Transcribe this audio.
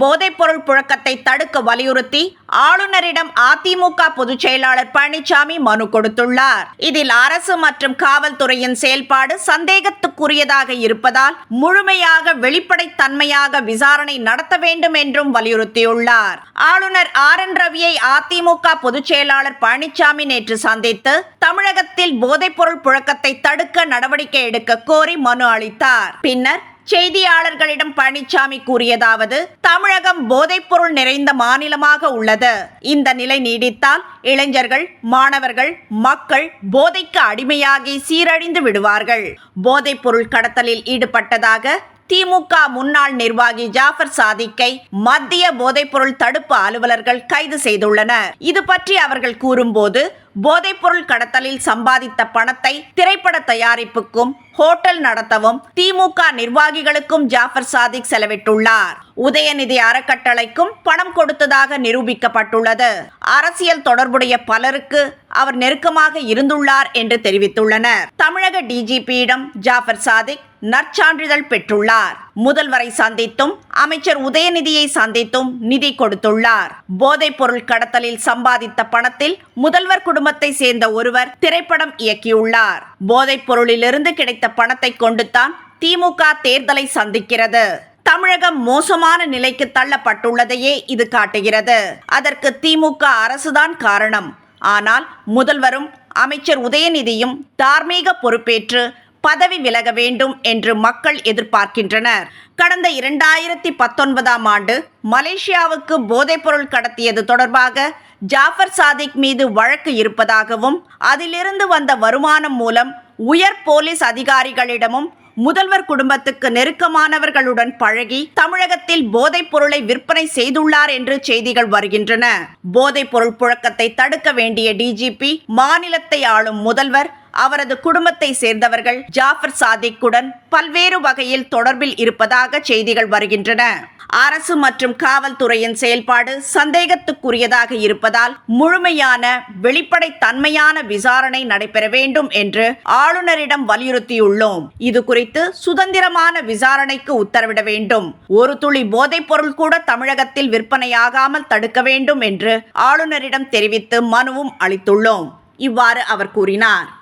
போதைப்பொருள் புழக்கத்தை தடுக்க வலியுறுத்தி ஆளுநரிடம் அதிமுக பொதுச் செயலாளர் பழனிசாமி மனு கொடுத்துள்ளார். இதில் அரசு மற்றும் காவல்துறையின் செயல்பாடு சந்தேகத்துக்குரியதாக இருப்பதால் முழுமையாக வெளிப்படைத்தன்மையாக விசாரணை நடத்த வேண்டும் என்றும் வலியுறுத்தியுள்ளார். ஆளுநர் ஆர். என். ரவியை அதிமுக பொதுச் செயலாளர் பழனிசாமி நேற்று சந்தித்து தமிழகத்தில் போதைப்பொருள் புழக்கத்தை தடுக்க நடவடிக்கை எடுக்க கோரி மனு அளித்தார். பின்னர் செய்தியாளர்களிடம் பழனிசாமி கூறியதாவது தமிழகம் போதைப்பொருள் நிறைந்த மாநிலமாக உள்ளது. இந்த நிலை நீடித்தால் இளைஞர்கள் மாணவர்கள் மக்கள் போதைக்கு அடிமையாகி சீரழிந்து விடுவார்கள். போதைப்பொருள் கடத்தலில் ஈடுபட்டதாக திமுக முன்னாள் நிர்வாகி ஜாஃபர் சாதிக்கை மத்திய போதைப்பொருள் தடுப்பு அலுவலர்கள் கைது செய்துள்ளனர். இது பற்றி அவர்கள் கூறும்போது போதைப்பொருள் கடத்தலில் சம்பாதித்த பணத்தை திரைப்பட தயாரிப்புக்கும் ஹோட்டல் நடத்தவும் திமுக நிர்வாகிகளுக்கும் ஜாஃபர் சாதிக் செலவிட்டுள்ளார். உதயநிதி அறக்கட்டளைக்கும் பணம் கொடுத்ததாக நிரூபிக்கப்பட்டுள்ளது. அரசியல் தொடர்புடைய பலருக்கு அவர் நெருக்கமாக இருந்துள்ளார் என்று தெரிவித்துள்ளனர். தமிழக டிஜிபியிடம் ஜாஃபர் சாதிக் நற்சான்றிதழ் பெற்றுள்ளார். முதல்வரை சந்தித்தும் அமைச்சர் உதயநிதியை சந்தித்தும் நிதி கொடுத்துள்ளார். போதைப் பொருள் கடத்தலில் சம்பாதித்த பணத்தில் முதல்வர் குடும்பத்தை சேர்ந்த ஒருவர் திரைப்படம் இயக்கியுள்ளார். போதைப் பொருளிலிருந்து கிடைத்த பணத்தை கொண்டுதான் திமுக தேர்தலை சந்திக்கிறது. தமிழகம் மோசமான நிலைக்கு தள்ளப்பட்டுள்ளதையே இது காட்டுகிறது. அதற்கு திமுக அரசுதான் காரணம். ஆனால் முதல்வரும் அமைச்சர் உதயநிதியும் தார்மீக பொறுப்பேற்று பதவி விலக வேண்டும் என்று மக்கள் எதிர்பார்க்கின்றனர். கடந்த இரண்டாயிரத்தி பத்தொன்பதாம் ஆண்டு மலேசியாவுக்கு போதைப்பொருள் கடத்தியது தொடர்பாக ஜாஃபர் சாதிக் மீது வழக்கு இருப்பதாகவும் அதிலிருந்து வந்த வருமானம் மூலம் உயர் போலீஸ் அதிகாரிகளிடமும் முதல்வர் குடும்பத்துக்கு நெருக்கமானவர்களுடன் பழகி தமிழகத்தில் போதைப் பொருளை விற்பனை செய்துள்ளார் என்று செய்திகள் வருகின்றன. போதைப் பொருள் புழக்கத்தை தடுக்க வேண்டிய டிஜிபி மாநிலத்தை ஆளும் முதல்வர் அவரது குடும்பத்தை சேர்ந்தவர்கள் ஜாஃபர் சாதிக்குடன் பல்வேறு வகையில் தொடர்பில் இருப்பதாக செய்திகள் வருகின்றன. அரசு மற்றும் காவல்துறையின் செயல்பாடு சந்தேகத்துக்குரியதாக இருப்பதால் முழுமையான வெளிப்படை தன்மையான விசாரணை நடைபெற வேண்டும் என்று ஆளுநரிடம் வலியுறுத்தியுள்ளோம். இது குறித்து சுதந்திரமான விசாரணைக்கு உத்தரவிட வேண்டும். ஒரு துளி போதைப் பொருள் கூட தமிழகத்தில் விற்பனையாகாமல் தடுக்க வேண்டும் என்று ஆளுநரிடம் தெரிவித்து மனுவும் அளித்துள்ளோம். இவ்வாறு அவர் கூறினார்.